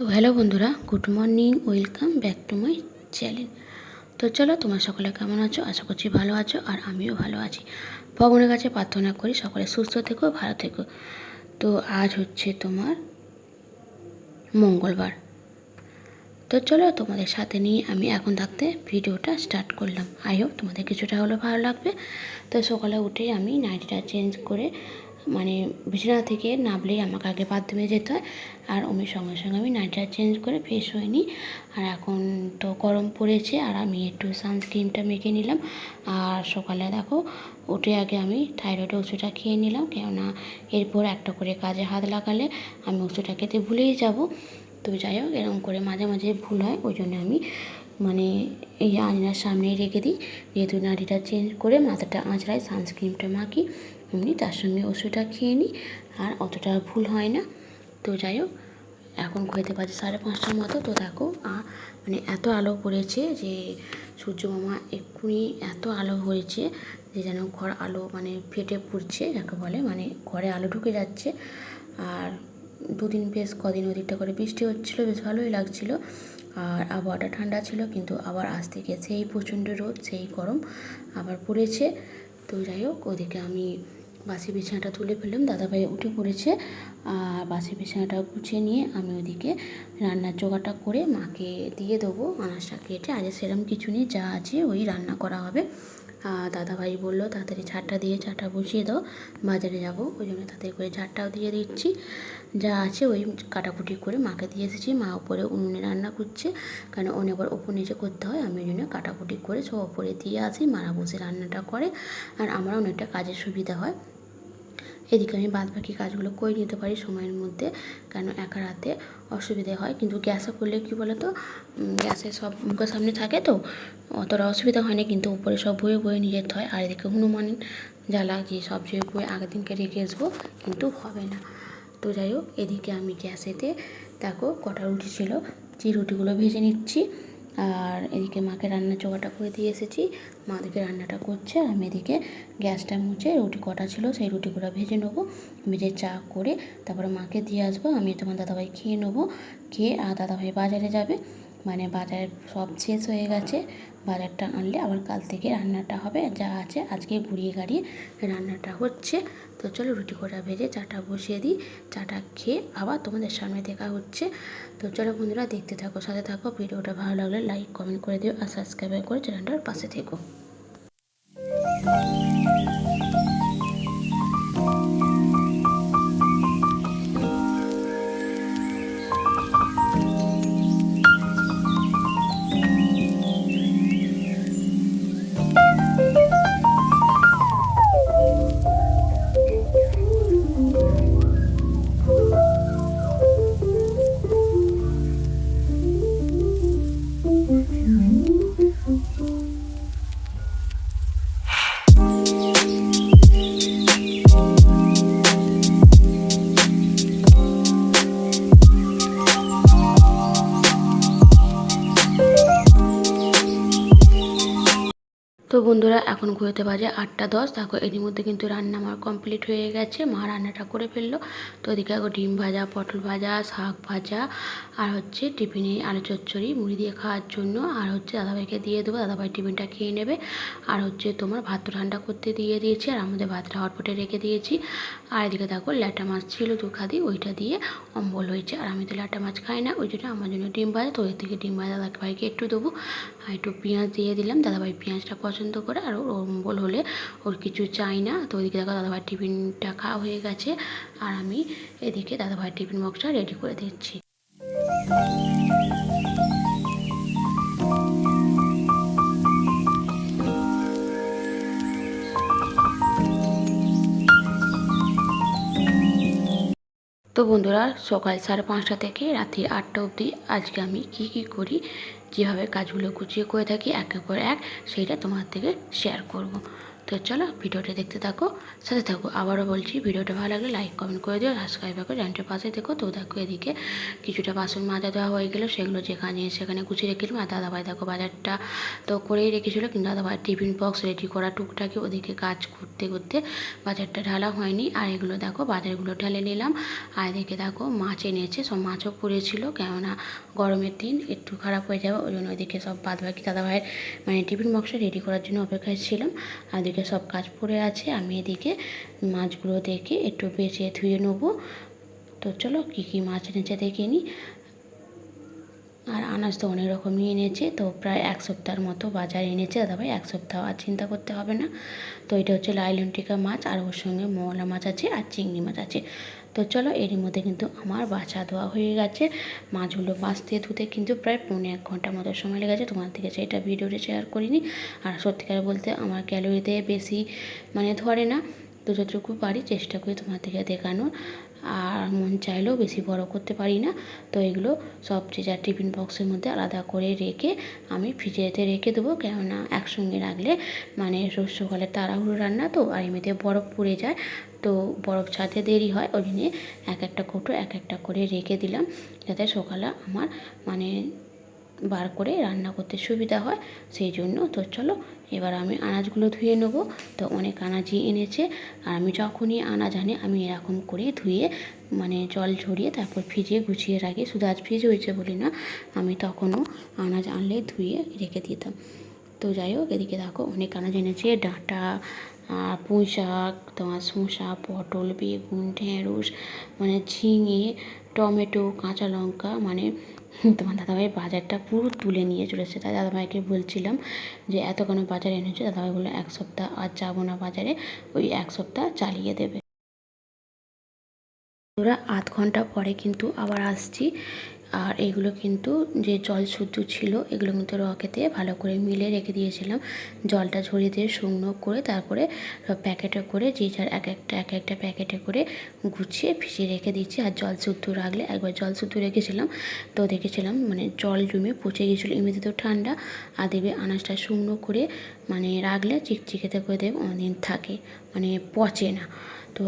তো হ্যালো বন্ধুরা, good morning, welcome back to my channel. তো চলো, তোমার সকলে কেমন আছো? আশা করছি ভালো আছো, আর আমিও ভালো আছি। ভগবানের কাছে প্রার্থনা করি, সকলে সুস্থ থেকো, ভালো থেকো। তো আজ হচ্ছে তোমার মঙ্গলবার। তো চলো, তোমাদের সাথে নিয়ে আমি এখন থাকতে ভিডিওটা স্টার্ট করলাম। আই হোপ তোমাদের কিছুটা হলেও ভালো লাগবে। তো সকালে উঠে আমি নাইটিটা চেঞ্জ করে মানে বিছানা থেকে নামলেই আমাকে আগে বাথরুমে যেতে হয়। আর আমি সঙ্গে সঙ্গে আমি নাইটিটা চেঞ্জ করে ফ্রেশ হয়ে নিই আর এখন তো গরম পড়েছে আর আমি একটু সানস্ক্রিনটা মেখে নিলাম। আর সকালে দেখো, উঠে আগে আমি থাইরয়েডের ওষুধটা খেয়ে নিলাম। কেননা এরপর একটা করে কাজে হাত লাগালে আমি ওষুধটা খেতে ভুলেই যাব। তো যাই হোক, এরকম করে মাঝে মাঝে ভুল হয়, ওই জন্য আমি মানে এই আয়নার সামনেই রেখে দিই। যেহেতু নাড়িটা চেঞ্জ করে মাথাটা আঁচড়াই সানস্ক্রিনটা মাখি। এমনি তার সঙ্গে ওষুধটা খেয়ে নিই, আর অতটা ভুল হয় না। তো যাই হোক, এখন ঘুরতে পারছি সাড়ে পাঁচটার মতো। তো দেখো মানে এত আলো পড়েছে যে সূর্য মামা এক্ষুনি এত আলো হয়েছে যে যেন ঘর আলো মানে ফেটে পড়ছে, যাকে বলে মানে ঘরে আলো ঢুকে যাচ্ছে। আর দুদিন বেশ কদিন ওদিকটা করে বৃষ্টি হচ্ছিল, বেশ ভালোই লাগছিল। আর আবহাওয়াটা ঠান্ডা ছিল, কিন্তু আবার আজ থেকে সেই প্রচণ্ড রোদ, সেই গরম আবার পড়েছে। তো যাই হোক, ওদিকে আমি বাসি বিছানাটা তুলে ফেললাম। দাদাভাই উঠে পড়েছে আর বাসি বিছানাটা গুছিয়ে নিয়ে আমি ওদিকে রান্নার জোগাড়টা করে মাকে দিয়ে দেবো আনাজটা কেটে। আজ সেরকম কিছু নেই, যা আছে ওই রান্না করা হবে। দাদাভাই বলল, তাড়াতাড়ি ঝাড়টা দিয়ে ঝাড়টা বসিয়ে দাও, বাজারে যাব। ওই জন্য তাড়াতাড়ি করে ঝাড়টাও দিয়ে দিচ্ছি। যা আছে ওই কাটাকুটি করে মাকে দিয়ে এসেছি। মা ওপরে উনুনে রান্না করছে। কারণ অনেক আবার ওপর নিচে করতে হয়। আমি ওই জন্য কাটাকুটি করে সব ওপরে দিয়ে আসি। মারা বসে রান্নাটা করে আর আমার অনেকটা কাজের সুবিধা হয়। এদিকে আমি বাদ বাকি কাজগুলো করে নিতে পারি সময়ের মধ্যে। কেন একা রাতে অসুবিধে হয়। কিন্তু গ্যাসে করলে কী বলো তো গ্যাসে সব মুখের সামনে থাকে তো। অতটা অসুবিধা হয় না। কিন্তু উপরে সব বয়ে বয়ে নিয়ে যেতে হয়। আর এদিকে হনুমান জ্বালা, যে সব যে বয়ে আগের দিনকে রেখে আসব, কিন্তু হবে না। তো যাই হোক, এদিকে আমি গ্যাসেতে দেখো কটা রুটি ছিল। যে রুটিগুলো ভেজে নিচ্ছি আর এদিকে মাকে রান্না জোগাড়টা করে দিয়ে এসেছি। মা দিকে রান্নাটা করছে, আমি এদিকে গ্যাসটা মুছে রুটি কটা ছিল সেই রুটিগুলো ভেজে নেব। ভেজে চা করে তারপরে মাকে দিয়ে আসব আমি তোমার দাদাভাই খেয়ে নেব। খেয়ে আর দাদাভাই বাজারে যাবে। মানে বাজার সব শেষ হয়ে গেছে। বাজারটা আনলে আবার কাল থেকে রান্নাটা হবে। যা আছে আজকে ঘুরিয়ে গাড়িয়ে রান্নাটা হচ্ছে। তো চলো রুটি কটা ভেজে চাটা বসিয়ে দিই। চাটা খেয়ে আবার তোমাদের সামনে দেখা হচ্ছে। তো চলো বন্ধুরা দেখতে থাকো, সাথে থাকো। ভিডিওটা ভালো লাগলে লাইক কমেন্ট করে দিও আর সাবস্ক্রাইব করে চ্যানেলটার পাশে থেকো। তো এখন ঘুরতে বাজে আটটা দশ, দেখো এরই মধ্যে কিন্তু রান্না আমার কমপ্লিট হয়ে গেছে। মা রান্নাটা করে ফেলল। তো ওদিকে দেখো ডিম ভাজা, পটল ভাজা, শাক ভাজা, আর হচ্ছে টিফিনে আলু চচ্চড়ি, মুড়ি দিয়ে খাওয়ার জন্য, আর হচ্ছে দাদাভাইকে দিয়ে দেবো। দাদাভাই টিফিনটা খেয়ে নেবে। আর হচ্ছে তোমার ভাত ঠান্ডা করতে দিয়ে দিয়েছি, আর আমাদের ভাতটা হটপটে রেখে দিয়েছি। আর এদিকে দেখো ল্যাটা মাছ ছিল দু খাদি ওইটা দিয়ে অম্বল হয়েছে। আর আমি তো ল্যাটা মাছ খাই না, ওই জন্য আমার জন্য ডিম ভাজা। তো ওই থেকে ডিম ভাজা দাদাভাইকে একটু দেবো। আর একটু পেঁয়াজ দিয়ে দিলাম। দাদাভাই পেঁয়াজটা পছন্দ করে, আর ওর অম্বল হলে ওর কিছু চাই না। তো ওইদিকে দেখো দাদাভাই টিফিনটা খাওয়া হয়ে গেছে। আর আমি এদিকে দাদাভাই টিফিন বক্সটা রেডি করে দিচ্ছি। তো বন্ধুরা, সকাল সাড়ে পাঁচটা থেকে রাত্রির আটটা অবধি আজকে আমি কি কি করি, যেভাবে কাজগুলো গুছিয়ে করে থাকি, একের পর এক, সেইটা তোমার থেকে শেয়ার করব। তো চলো ভিডিওটা দেখতে থাকো, সাথে থাকো। আবারও বলছি, ভিডিওটা ভালো লাগলে লাইক কমেন্ট করে দিও সাবস্ক্রাইব করো চ্যানেলটার পাশে দেখো তো দেখো এদিকে কিছুটা বাসন মাজা দেওয়া হয়ে গেলো, সেগুলো যেখানে সেখানে গুছিয়ে রেখেছিলাম আর দাদাভাই দেখো বাজারটা তো করেই রেখেছিলো, কিন্তু দাদাভাই টিফিন বক্স রেডি করা টুকটাকি ওদিকে কাজ করতে করতে বাজারটা ঢালা হয়নি। আর এগুলো দেখো, বাজারগুলো ঢেলে নিলাম। আর এদিকে দেখো মাছ এনেছে, সব মাছও পড়েছিল, কেননা গরমের দিন একটু খারাপ হয়ে যাবে, ওই জন্য ওইদিকে সব বাদ বাকি দাদাভাইয়ের মানে টিফিন বক্সটা রেডি করার জন্য অপেক্ষায় ছিলাম। আর এদিকে সব কাজ পড়ে আছে, আমি এদিকে মাছগুলো দেখে একটু বেঁচে ধুয়ে নেব। তো চলো কী কী মাছ এনেছে দেখে নিই। আর আনাজ তো অনেক রকমই এনেছে, তো প্রায় এক সপ্তাহের মতো বাজার এনেছে, দাদাভাই এক সপ্তাহ আর চিন্তা করতে হবে না। তো এটা হচ্ছে লাইলনটিকা মাছ, আর ওর সঙ্গে মৌলা মাছ আছে আর চিংড়ি মাছ আছে। তো চলো এরই মধ্যে কিন্তু আমার বাছা ধোয়া হয়ে গেছে। মাছগুলো বাঁচতে ধুতে কিন্তু প্রায় পৌনে এক ঘণ্টার মতো সময় লেগেছে তোমার থেকে সেটা ভিডিওটি শেয়ার করিনি। আর সত্যিকার বলতে আমার ক্যালোরিতে বেশি মানে ধরে না। তো যতটুকু পারি, চেষ্টা করি তোমার থেকে দেখানোর। আর মন চাইলেও বেশি বড় করতে পারি না। তো এগুলো সব যে যার টিফিন বক্সের মধ্যে আলাদা করে রেখে আমি ফ্রিজেতে রেখে দেবো। কেননা একসঙ্গে রাখলে মানে রোজ সকালে তাড়াহুড়ো রান্না তো আর এমনিতে বরফ পড়ে যায়। তো বরফ ছাড়তে দেরি হয়, ওই জন্যে এক একটা কৌটো এক একটা করে রেখে দিলাম। যাতে সকালে আমার মানে বার করে রান্না করতে সুবিধা হয়, সেই জন্য তো চলো এবার আমি আনাজগুলো ধুয়ে নেব। তো অনেক আনাজই এনেছে, আর আমি যখনই আনাজ আনি আমি এরকম করে ধুয়ে মানে জল ঝরিয়ে তারপর ফ্রিজে গুছিয়ে রাখি। শুধু আজ ফ্রিজ হয়েছে বলি না, আমি তখনও আনাজ আনলে ধুয়ে রেখে দিতাম। তো যাই হোক, এদিকে দেখো অনেক আনাজ এনেছে, ডাঁটা পুঁই শাক তোমার শসা, পটল, বেগুন, ঢেঁড়স মানে ঝিঙে, টমেটো, কাঁচা লঙ্কা মানে তোমার দাদাভাই বাজারটা পুরো তুলে নিয়ে চলেছে। তাই দাদাভাইকে বলছিলাম যে এত কেন বাজারে এনেছে? দাদাভাই বলল, এক সপ্তাহ আর যাব না বাজারে, ওই এক সপ্তাহ চালিয়ে দেবে। ওরা আধ ঘণ্টা পরে কিন্তু আবার আসছি। আর এগুলো কিন্তু যে জল শুদ্ধ ছিল, এগুলো কিন্তু রকেতে ভালো করে মিলে রেখে দিয়েছিলাম। জলটা ঝরিয়ে দিয়ে শুকনো করে তারপরে প্যাকেটে করে যে যার এক একটা এক একটা প্যাকেটে করে গুছিয়ে ভিজিয়ে রেখে দিচ্ছি আর জল শুদ্ধ রাখলে একবার জল শুদ্ধ রেখেছিলাম, তো দেখেছিলাম মানে জল জমে পচে গিয়েছিল। এমনিতে তো ঠান্ডা, আর দেবে আনাজটা শুকনো করে মানে রাখলে চিকচিকেতে করে দেবে, অনেকদিন থাকে। মানে পচে না, তো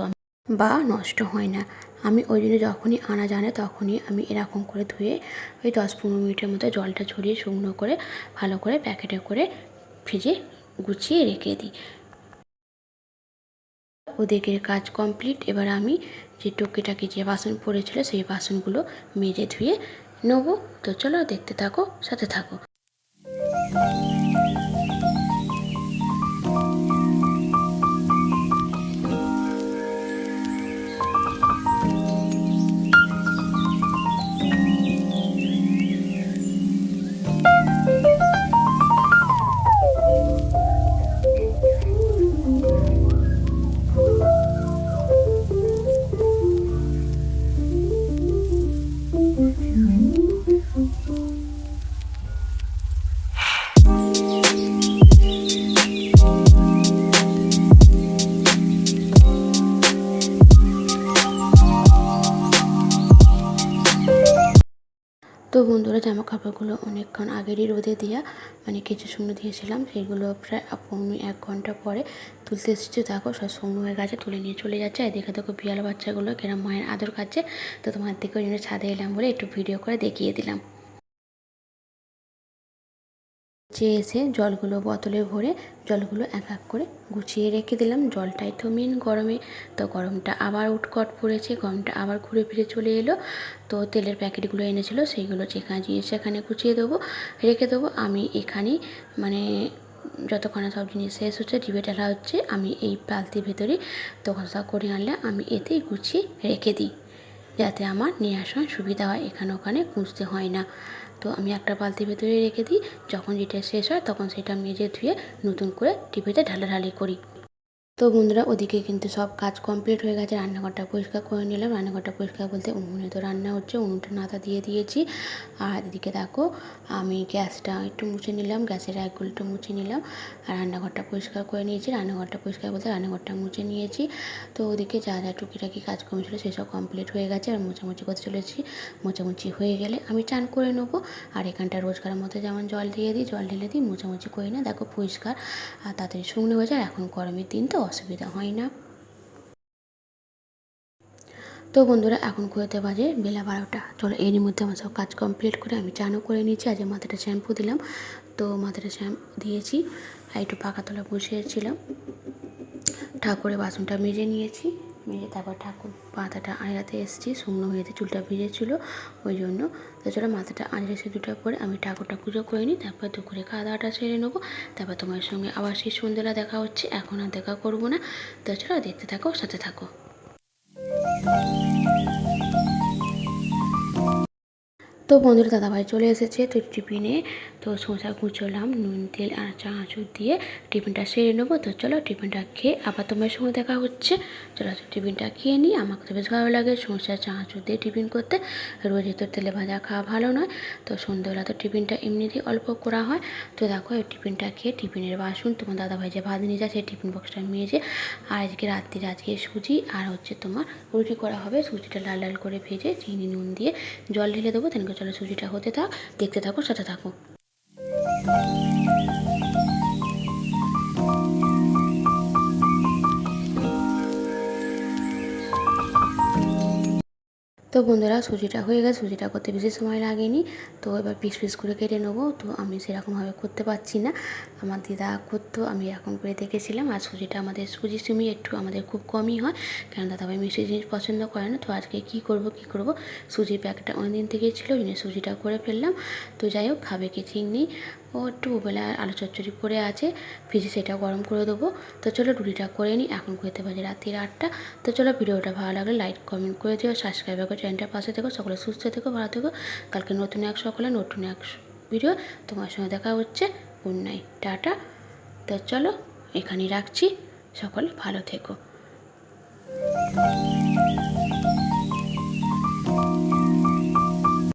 বা নষ্ট হয় না। আমি ওই জন্য যখনই আনা জানে তখনই আমি এরকম করে ধুয়ে ওই দশ পনেরো মিনিটের মতো জলটা ছড়িয়ে শুকনো করে, ভালো করে প্যাকেটে করে ফ্রিজে গুছিয়ে রেখে দিই। ওদিকের কাজ কমপ্লিট এবার আমি যে টুকিটাকি যে বাসন পড়েছিল সেই বাসনগুলো মেজে ধুয়ে নেব। তো চলো দেখতে থাকো, সাথে থাকো। বন্ধুরা জামা কাপড়গুলো অনেকক্ষণ আগেরই রোদে দেওয়া মানে কিছু শুকনো দিয়েছিলাম সেগুলো প্রায় পৌনে এক ঘণ্টা পরে তুলতে এসেছি। দেখো, সব শুকনো হয়ে গেছে, তুলে নিয়ে চলে যাচ্ছে। দেখে দেখো বিয়াল বাচ্চাগুলো কেরম মায়ের আদর কাছে তো তোমার দিকে ওই জন্য ছাদে এলাম বলে একটু ভিডিও করে দেখিয়ে দিলাম। যে এসে জলগুলো বোতলে ভরে জলগুলো এক এক করে গুছিয়ে রেখে দিলাম। জলটাই তো মেন গরমে। তো গরমটা আবার উটকট পড়েছে, গরমটা আবার ঘুরে ফিরে চলে এলো। তো তেলের প্যাকেটগুলো এনেছিল, সেইগুলো যেখানে গিয়ে সেখানে গুছিয়ে দেবো, রেখে দেবো। আমি এখানেই মানে যতক্ষণে সব জিনিস শেষ হচ্ছে ডিবে ঢালা হচ্ছে, আমি এই বালতির ভেতরেই তখন সব করে আনলে আমি এতেই গুছিয়ে রেখে দিই, যাতে আমার নিয়ে আসার সুবিধা হয়। এখানে ওখানে খুঁজতে হয় না। তো আমি একটা বালতির ভেতরে রেখে দিই। যখন যেটা শেষ হয়, তখন সেটা মেজে ধুয়ে নতুন করে টিভিতে ঢালাঢালি করি। তো বন্ধুরা, ওদিকে কিন্তু সব কাজ কমপ্লিট হয়ে গেছে। রান্নাঘরটা পরিষ্কার করে নিলাম। রান্নাঘরটা পরিষ্কার বলতে উনুনে তো রান্না হচ্ছে, উনুনটা নাতা দিয়ে দিয়েছি। আর এদিকে দেখো, আমি গ্যাসটা একটু মুছে নিলাম, গ্যাসের একগুলো একটু মুছে নিলাম। আর রান্নাঘরটা পরিষ্কার করে নিয়েছি। রান্নাঘরটা পরিষ্কার বলতে রান্নাঘরটা মুছে নিয়েছি। তো ওদিকে যা যা টুকিটাকি কাজ কম ছিল, সেসব কমপ্লিট হয়ে গেছে। আর মোছামুছি করতে চলেছি। মোছামুছি হয়ে গেলে আমি চান করে নেব। আর এখানটা রোজকারের মতো যেমন জল দিয়ে দিই, জল ঢেলে দিই, মোছামুছি করি না। দেখো পরিষ্কার। আর তাড়াতাড়ি শুকনো হয়ে যায়। এখন গরমের দিন তো অসুবিধা হয় না। তো বন্ধুরা, এখন করতে বাজে বেলা বারোটা। চলো, এরই মধ্যে আমার সব কাজ কমপ্লিট করে আমি চানও করে নিয়েছি। আজ মাথাটা শ্যাম্পু দিলাম। তো মাথাটা শ্যাম্পু দিয়েছি আর একটু পাকা তলা বসিয়েছিলাম। ঠাকুরের বাসনটা মেজে নিয়েছি। মেজে তারপর ঠাকুর মাথাটা আঁচড়াতে এসেছি, শুকনো হয়েছে চুলটা ভিজেছিল, ওই জন্য। তাছাড়া চলো মাথাটা আঁচড়ে সিঁদুরটা পরে আমি ঠাকুরটা পুজো করে নিই, তারপর দুপুরে খাওয়া দাওয়াটা সেরে নেব। তারপর তোমার সঙ্গে আবার সেই সন্ধ্যেলা দেখা হচ্ছে, এখন আর দেখা করব না। তাছাড়া দেখতে থাকো, সাথে থাকো। তো বন্ধুরা দাদাভাই চলে এসেছে, তো টিফিনে, তো শসা কুচলাম, নুন তেল আর চানাচুর দিয়ে টিফিনটা সেরে নেব। তো চলো টিফিনটা খেয়ে আবার তোমার সঙ্গে দেখা হচ্ছে। চলো টিফিনটা খেয়ে নিই। আমাকে তো বেশ ভালো লাগে শসা চানাচুর দিয়ে টিফিন করতে। রোজই তো তেলে ভাজা খাওয়া ভালো নয়। তো সন্ধ্যেবেলা তো টিফিনটা এমনিতেই অল্প করা হয়। তো দেখো এই টিফিনটা খেয়ে টিফিনের বাসন, তোমার দাদাভাই যে ভাত নিয়ে যায় সেই টিফিন বক্সটা মেজে আর আজকে রাত্রির আজকে সুজি আর হচ্ছে তোমার রুটি করা হবে। সুজিটা লাল লাল করে ভেজে চিনি, নুন দিয়ে জল ঢেলে দেবো। তেনকে চলো সুজিটা হতে থাক দেখতে থাকো সাথে থাকো। তো বন্ধুরা, সুজিটা হয়ে গেছে। সুজিটা করতে বেশি সময় লাগেনি। তো এবার পিস পিস করে কেটে নেব। তো আমি সেরকমভাবে করতে পারছি না। আমার দিদা করতো, আমি এরকম করে দেখেছিলাম। আর সুজিটা আমাদের সুজি সুমি একটু আমাদের খুব কমই হয়। কারণ দাদাভাই মিষ্টি জিনিস পছন্দ করে না? তো আজকে কি করব কি করব? সুজির প্যাকেটটা অনেকদিন থেকেই ছিল, ওই জন্য সুজিটা করে ফেললাম। তো যাই হোক, খাবে কি নেই। ও একটু ওবেলা আলু চচ্চড়ি পড়ে আছে, ফ্রিজে সেটা গরম করে দেবো। তো চলো রুটিটা করে নিই, এখন করতে বাজে রাত্রির আটটা। তো চলো ভিডিওটা ভালো লাগলে লাইক, কমেন্ট করে দিও সাবস্ক্রাইব করে চ্যানেলটার পাশে থেকো, সকলে সুস্থ থেকো, ভালো থেকো। কালকে নতুন এক সকালে নতুন এক ভিডিও তোমার সঙ্গে দেখা হচ্ছে। Good night tata. তো চলো এখানেই রাখছি, সকলে ভালো থেকো।